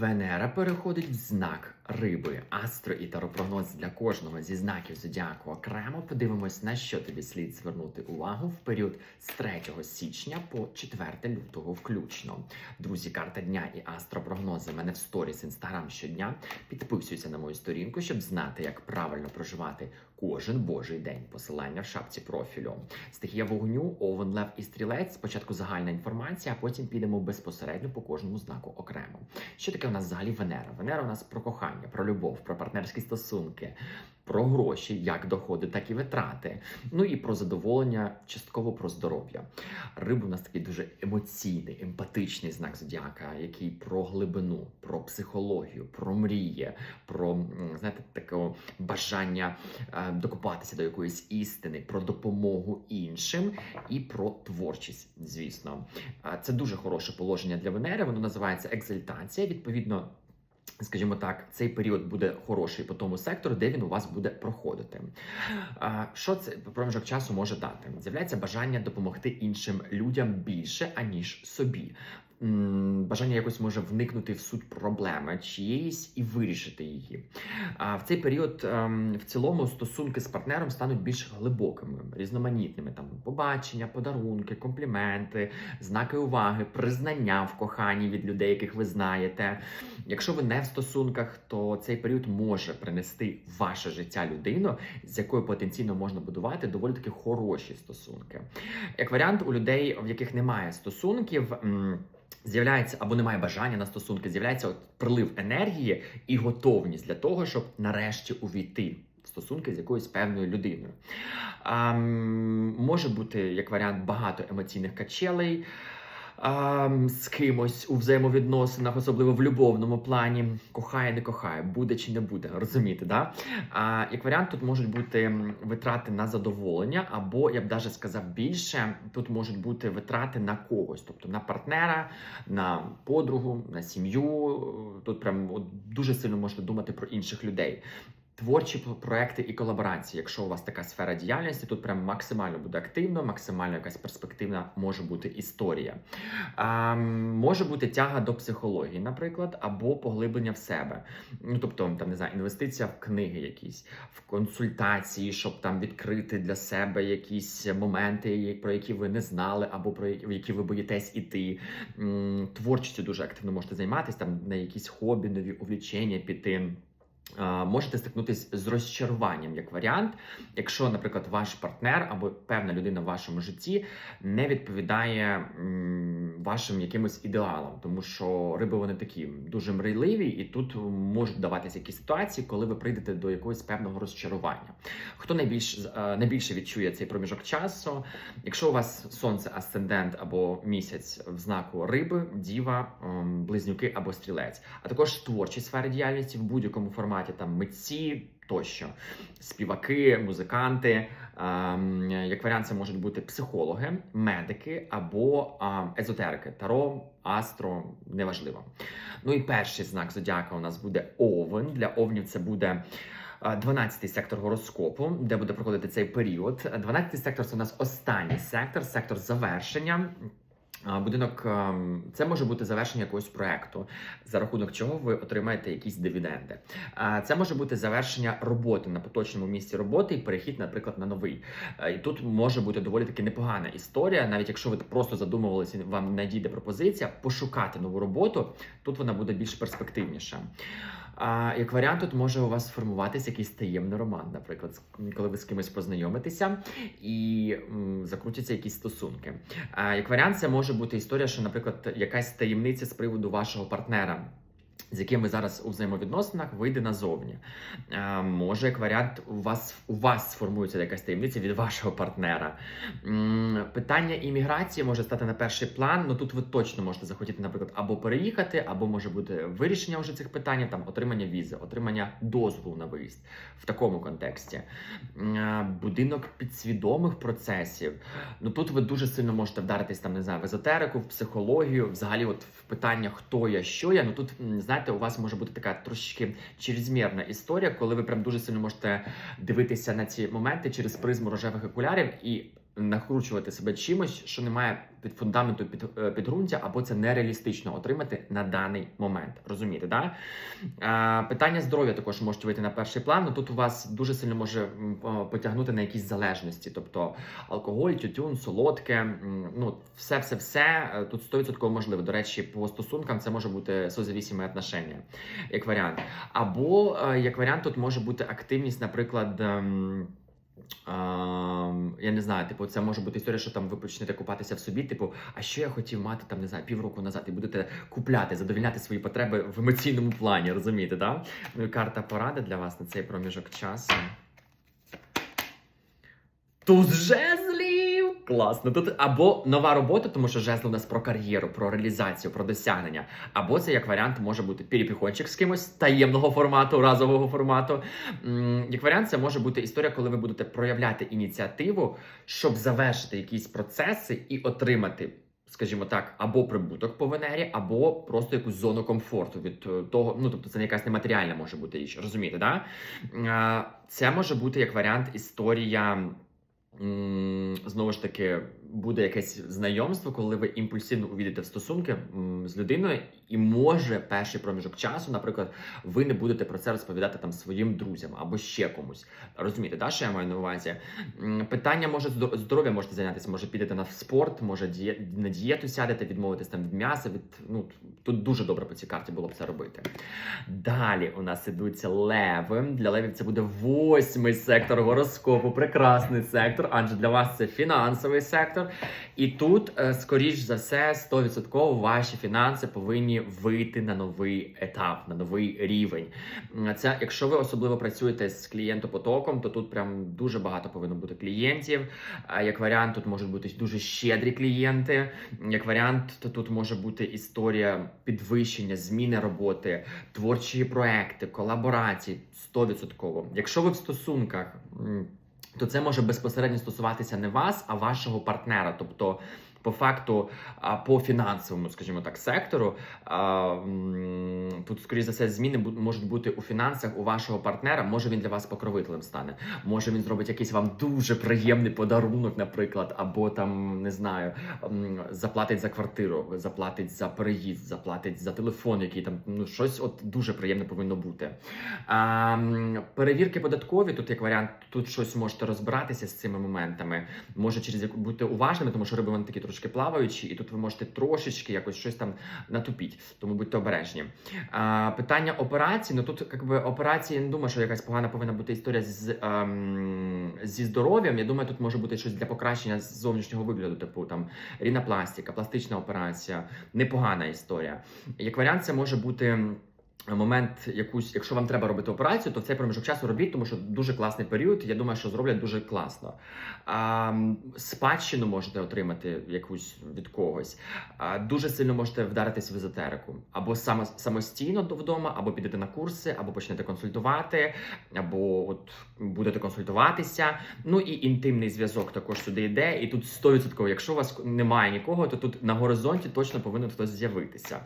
Венера переходить в знак риби. Астро і таропрогноз для кожного зі знаків зодіаку окремо. Подивимось, на що тобі слід звернути увагу в період з 3 січня по 4 лютого включно. Друзі, карта дня і астропрогнози в мене в сторіс інстаграм щодня. Підписуйся на мою сторінку, щоб знати, як правильно проживати кожен божий день. Посилання в шапці профілю. Стихія вогню, овен, лев і стрілець. Спочатку загальна інформація, а потім підемо безпосередньо по кожному знаку окремо. Що таке у нас взагалі Венера? Венера у нас про кохання, про любов, про партнерські стосунки, про гроші, як доходи, так і витрати. Ну і про задоволення, частково про здоров'я. Риба у нас такий дуже емоційний, емпатичний знак зодіака, який про глибину, про психологію, про мрії, про знаєте, таке бажання е, докопатися до якоїсь істини, про допомогу іншим і про творчість, звісно. А Це дуже хороше положення для Венери. Воно називається екзальтація. Відповідно, скажімо так, цей період буде хороший по тому сектору, де він у вас буде проходити. Що це проміжок часу може дати? З'являється бажання допомогти іншим людям більше, аніж собі. Бажання якось може вникнути в суть проблеми чиєїсь і вирішити її. А в цей період ем, в цілому стосунки з партнером стануть більш глибокими, різноманітними. Там побачення, подарунки, компліменти, знаки уваги, признання в коханні від людей, яких ви знаєте. Якщо ви не в стосунках, то цей період може принести ваше життя людину, з якою потенційно можна будувати доволі таки хороші стосунки. Як варіант, у людей, в яких немає стосунків. З'являється або немає бажання на стосунки, з'являється от прилив енергії і готовність для того, щоб нарешті увійти в стосунки з якоюсь певною людиною. А, може бути як варіант багато емоційних качелей. А, з кимось у взаємовідносинах, особливо в любовному плані, кохає, не кохає, буде чи не буде, розумієте, да? А як варіант, тут можуть бути витрати на задоволення, або я б даже сказав більше, тут можуть бути витрати на когось, тобто на партнера, на подругу, на сім'ю. Тут прям от, дуже сильно можна думати про інших людей. Творчі проекти і колаборації. Якщо у вас така сфера діяльності, тут прям максимально буде активно, максимально якась перспективна може бути історія. А, може бути тяга до психології, наприклад, або поглиблення в себе. Ну тобто, там не знаю, інвестиція в книги, якісь в консультації, щоб там відкрити для себе якісь моменти, про які ви не знали, або про які, ви боїтесь іти. Творчістю дуже активно можете займатися, там на якісь хобі, нові увлічення піти. Можете стикнутися з розчаруванням як варіант, якщо, наприклад, ваш партнер або певна людина в вашому житті не відповідає вашим якимось ідеалам, тому що риби вони такі дуже мрійливі, і тут можуть даватися якісь ситуації, коли ви прийдете до якогось певного розчарування. Хто найбільш е, найбільше відчує цей проміжок часу? Якщо у вас сонце, асцендент або місяць в знаку риби, діва, ем, близнюки або стрілець, а також творчі сфери діяльності в будь-якому форматі, там митці тощо, співаки, музиканти. ем, Як варіант, це можуть бути психологи, медики або езотерики, таро, астро, неважливо. Ну і перший знак зодіака у нас буде овен. Для овнів це буде. 12-й сектор гороскопу, де буде проходити цей період. 12-й сектор це у нас останній сектор, сектор завершення. Будинок ем, це може бути завершення якогось проекту, за рахунок чого ви отримаєте якісь дивіденди. Це може бути завершення роботи на поточному місці роботи і перехід, наприклад, на новий. Е, І тут може бути доволі таки непогана історія, навіть якщо ви просто задумувалися, вам надійде пропозиція пошукати нову роботу, тут вона буде більш перспективніша. А як варіант, тут може у вас сформуватися якийсь таємний роман, наприклад, коли ви з кимось познайомитеся і м, закрутяться якісь стосунки. А як варіант, це може бути історія, що, наприклад, якась таємниця з приводу вашого партнера. З яким ви зараз у взаємовідносинах вийде назовні. А, може, як варіант, у вас у вас сформується якась таємниця від вашого партнера. М, Питання імміграції може стати на перший план. Ну тут ви точно можете захотіти, наприклад, або переїхати, або може бути вирішення вже цих питань, там отримання візи, отримання дозволу на виїзд в такому контексті. А, Будинок підсвідомих процесів. Ну тут ви дуже сильно можете вдаритись там, не знаю, в езотерику, в психологію, взагалі, от в питання хто я, що я. Ну тут м, знаєте, у вас може бути така трошечки чрезмірна історія, коли ви прям дуже сильно можете дивитися на ці моменти через призму рожевих окулярів і накручувати себе чимось, що немає під фундаменту під, е, підґрунтя, або це нереалістично отримати на даний момент. Розумієте, да? Е, питання здоров'я також можуть вийти на перший план. але Тут у вас дуже сильно може потягнути на якісь залежності, тобто алкоголь, тютюн, солодке, ну все, все, все тут 100% можливо. До речі, по стосункам це може бути созавісіме отношення, як варіант. Або е, як варіант, тут може бути активність, наприклад. Я не знаю, типу, це може бути історія, що там ви почнете купатися в собі. Типу, а що я хотів мати там, не знаю, півроку назад, і будете купляти, задовільняти свої потреби в емоційному плані, розумієте, да? Ну карта поради для вас на цей проміжок часу. Туз жезлів! Класно. Тут або нова робота, тому що жезл у нас про кар'єру, про реалізацію, про досягнення. Або це як варіант може бути перепіхончик з кимось таємного формату, разового формату. Як варіант, це може бути історія, коли ви будете проявляти ініціативу, щоб завершити якісь процеси і отримати. Скажімо так, або прибуток по Венері, або просто якусь зону комфорту від е, того. Ну тобто, це не якась нематеріальна може бути річ, розумієте, да? Е, Це може бути як варіант історія. Знову ж таки, буде якесь знайомство, коли ви імпульсивно увійдете в стосунки з людиною, і може перший проміжок часу, наприклад, ви не будете про це розповідати там своїм друзям або ще комусь. Розумієте, да, що я маю на увазі? Питання може здо- здоров'я можете зайнятися, може підете на спорт, може діє, на дієту сядете, відмовитись там від м'яса. Від ну тут дуже добре по цій карті було б це робити. Далі у нас ідуть леви. Для левів це буде восьмий сектор гороскопу, прекрасний сектор, адже для вас це фінансовий сектор. І тут, е, скоріш за все, 100% ваші фінанси повинні вийти на новий етап, на новий рівень. Це, якщо ви особливо працюєте з клієнтопотоком, то тут прям дуже багато повинно бути клієнтів. Як варіант, тут можуть бути дуже щедрі клієнти. Як варіант, то тут може бути історія підвищення, зміни роботи, творчі проекти, колаборації 100%. Якщо ви в стосунках. То це може безпосередньо стосуватися не вас, а вашого партнера. Тобто, по факту, по фінансовому, скажімо так, сектору, тут, скоріш за все, зміни можуть бути у фінансах у вашого партнера. Може він для вас покровителем стане. Може він зробить якийсь вам дуже приємний подарунок, наприклад, або там не знаю, заплатить за квартиру, заплатить за переїзд, заплатить за телефон, який там ну щось от дуже приємне повинно бути. Перевірки податкові, тут як варіант, тут щось можете розбиратися з цими моментами. Може через бути уважними, тому що риби вони такі трошки плаваючі, і тут ви можете трошечки якось щось там натупіть. Тому будьте обережні. А, питання операцій. Ну тут якби операції, я не думаю, що якась погана повинна бути історія з ем, зі здоров'ям. Я думаю, тут може бути щось для покращення зовнішнього вигляду, типу там рінопластика, пластична операція, непогана історія. Як варіант, це може бути. Момент, якусь, якщо вам треба робити операцію, то в цей проміжок часу робіть, тому що дуже класний період. Я думаю, що зроблять дуже класно. А, спадщину можете отримати якусь від когось. А, дуже сильно можете вдаритись в езотерику. Або само, самостійно до- вдома, або підете на курси, або почнете консультувати, або от будете консультуватися. Ну і інтимний зв'язок також сюди йде. І тут 100%, якщо у вас немає нікого, то тут на горизонті точно повинен хтось з'явитися.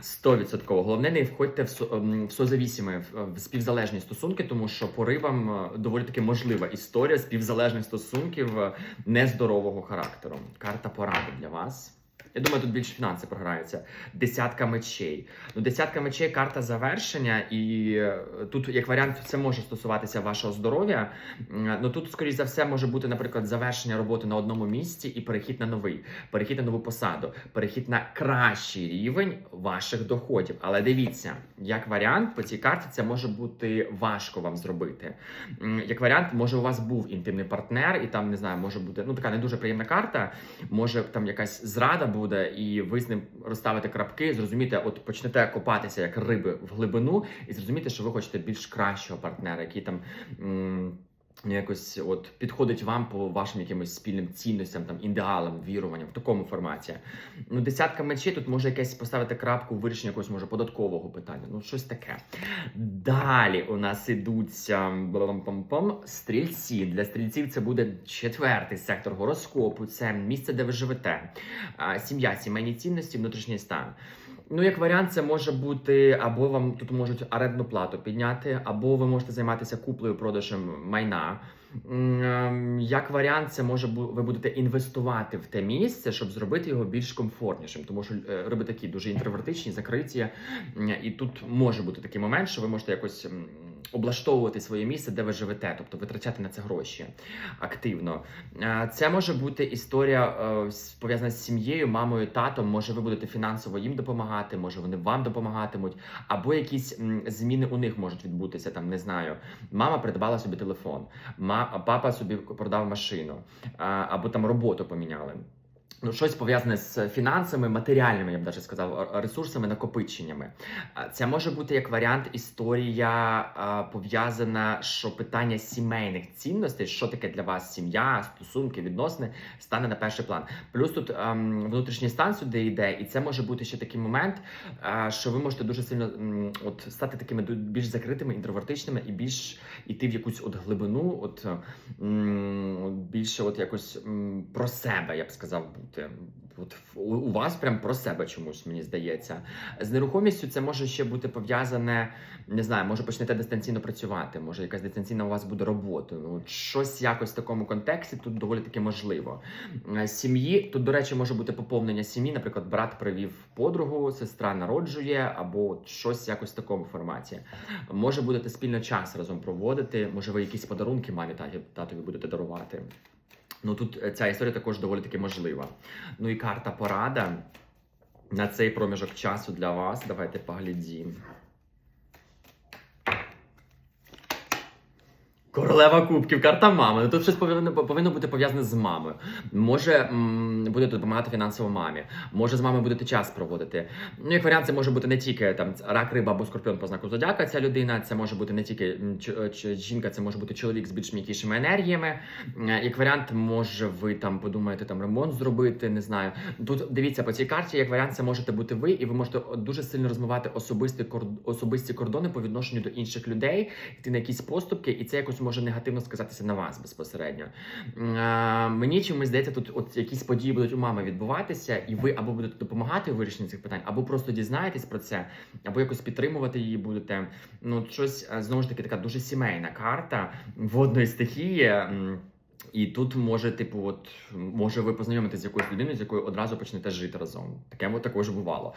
100%. Головне, не входьте в, со- ем, в созавісіми, в, в співзалежні стосунки, тому що по рибам е, доволі таки можлива історія співзалежних стосунків е, нездорового характеру. Карта поради для вас. Я думаю, тут більше фінанси програються. Десятка мечей. Ну, десятка мечей карта завершення, і е, тут, як варіант, це може стосуватися вашого здоров'я. Ну тут, скоріш за все, може бути, наприклад, завершення роботи на одному місці і перехід на новий, перехід на нову посаду, перехід на кращий рівень ваших доходів. Але дивіться, як варіант по цій карті це може бути важко вам зробити. Як варіант, може у вас був інтимний партнер, і там не знаю, може бути ну така не дуже приємна карта. Може там якась зрада буде, і ви з ним розставите крапки, зрозумієте, от почнете копатися як риби в глибину, і зрозумієте, що ви хочете більш кращого партнера, який там. м, Якось от підходить вам по вашим якимось спільним цінностям, там ідеалам, віруванням в такому форматі. Ну, десятка мечей тут може якесь поставити крапку в вирішенні якогось може податкового питання. Ну, щось таке. Далі у нас ідуть стрільці. Для стрільців це буде четвертий сектор гороскопу. Це місце, де ви живете, сім'я, сімейні цінності, внутрішній стан. Ну, як варіант, це може бути або вам тут можуть орендну плату підняти, або ви можете займатися куплею продажем майна. Ем, Як варіант, це може ви будете інвестувати в те місце, щоб зробити його більш комфортнішим, тому що е, риби такі дуже інтровертичні, закриті. І тут може бути такий момент, що ви можете якось облаштовувати своє місце, де ви живете, тобто витрачати на це гроші активно. Це може бути історія е, пов'язана з сім'єю, мамою, татом. Може, ви будете фінансово їм допомагати, може вони вам допомагатимуть, або якісь зміни у них можуть відбутися. Там не знаю. Мама придбала собі телефон, папа собі продав машину, або там роботу поміняли. Ну, щось пов'язане з фінансами, матеріальними, я б навіть сказав, ресурсами, накопиченнями. Це може бути як варіант історія пов'язана, що питання сімейних цінностей, що таке для вас сім'я, стосунки, відносини, стане на перший план. Плюс тут ем, внутрішній стан сюди йде, і це може бути ще такий момент, е, що ви можете дуже сильно м, от стати такими більш закритими, інтровертичними і більш іти в якусь от глибину, от м, більше от якось м, про себе, я б сказав, бути. От у, вас прям про себе чомусь, мені здається. З нерухомістю це може ще бути пов'язане, не знаю, може почнете дистанційно працювати, може якась дистанційна у вас буде робота. Ну, щось якось в такому контексті тут доволі таки можливо. Е, Сім'ї тут, до речі, може бути поповнення сім'ї. Наприклад, брат привів подругу, сестра народжує, або щось якось в такому форматі. Може будете спільно час разом проводити, може, ви якісь подарунки мамі татові будете дарувати. Ну тут е, ця історія також доволі таки можлива. Ну і карта порада на цей проміжок часу для вас. Давайте поглядімо. Королева кубків, карта мами. Ну тут щось повинно, повинно бути пов'язане з мамою. Може м, будете допомагати фінансово мамі. Може з мамою будете час проводити. Ну, як варіант, це може бути не тільки там рак, риба або скорпіон по знаку зодіака. Ця людина, це може бути не тільки ч- жінка, це може бути чоловік з більш м'якішими енергіями. Е, Як варіант, може ви там подумаєте там ремонт зробити, не знаю. Тут дивіться по цій карті, як варіант, це можете бути ви, і ви можете дуже сильно кор- особисті кордони по відношенню до інших людей, йти на якісь поступки, і це якось може негативно сказатися на вас безпосередньо. А, Мені чомусь здається, тут от якісь події будуть у мами відбуватися, і ви або будете допомагати у вирішенні цих питань, або просто дізнаєтесь про це, або якось підтримувати її будете. Ну, щось е, знову ж таки така дуже сімейна карта водної стихії. І тут може, типу, от може ви познайомитесь з якоюсь людиною, з якою одразу почнете жити разом. Таке мо- також бувало.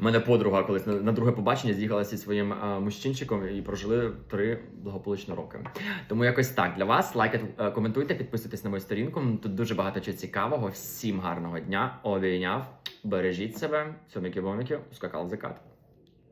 У мене подруга колись на, на друге побачення з'їхалася зі своїм е, мужчинчиком і прожили три благополучні роки. Тому якось так для вас. Лайкайте, е, коментуйте, підписуйтесь на мою сторінку. Тут дуже багато чого цікавого. Всім гарного дня. Обійняв. Бережіть себе. Цьоміки боміки ускакав закат.